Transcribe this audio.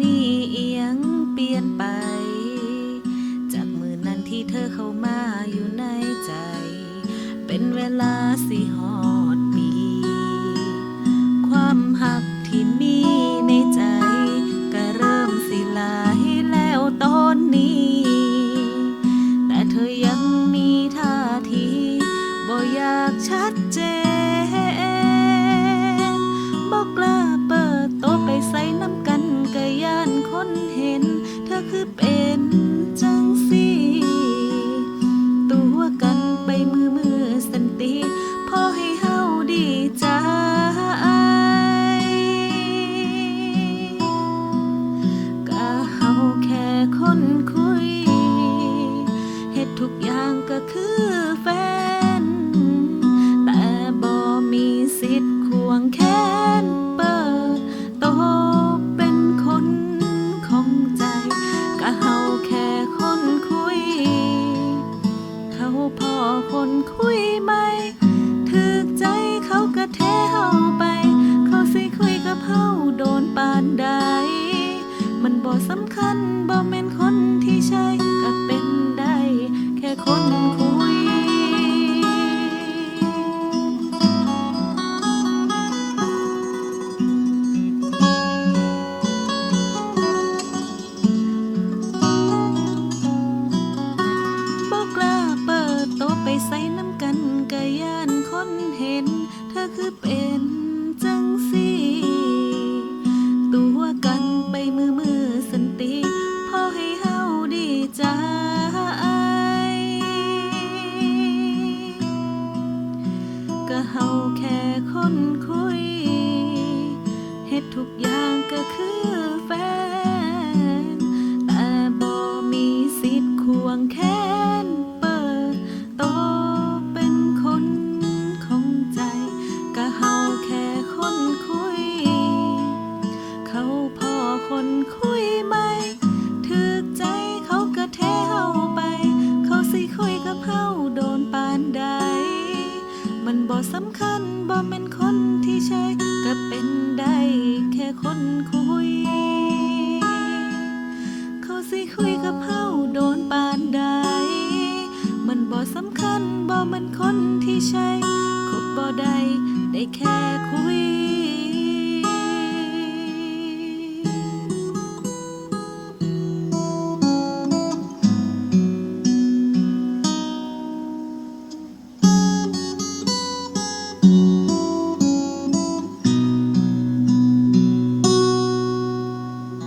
มีเอียงเปลี่ยนไป จากมือนั้นที่เธอเข้ามาอยู่ในใจ เป็นเวลาสิฮอดปี ความหักที่มีในใจ ก็เริ่มสิลายแล้วตอนนี้ แต่เธอยังมีท่าทีบ่อยากชัดเจน ปานใด มันบ่สำคัญบ่แม่นคนที่ใช่ก็เป็นได้ แค่คนคุยบอกกล้าเปิดโตไปใส่น้ำกันกะย่านคนเห็น เธอคือเป็น ทุกอย่างก็คือแฟน แต่บ่มีสิทธิ์ควงแขนเปิดโตะเป็นคนของใจ ก็เฮาแค่คนคุย เขาพอคนคุยไหมถึกใจเขาก็เทเฮาไป เขาสิคุยกับเฮาโดนปานใด มันบ่สำคัญบ่แม่นคนที่ใช่ ก็เป็นได้แค่คนคุย เขาสิคุยกับเฮาโดนปานใด มันบ่สำคัญบ่มันคนที่ใช่คบบ่ได้ได้แค่คุย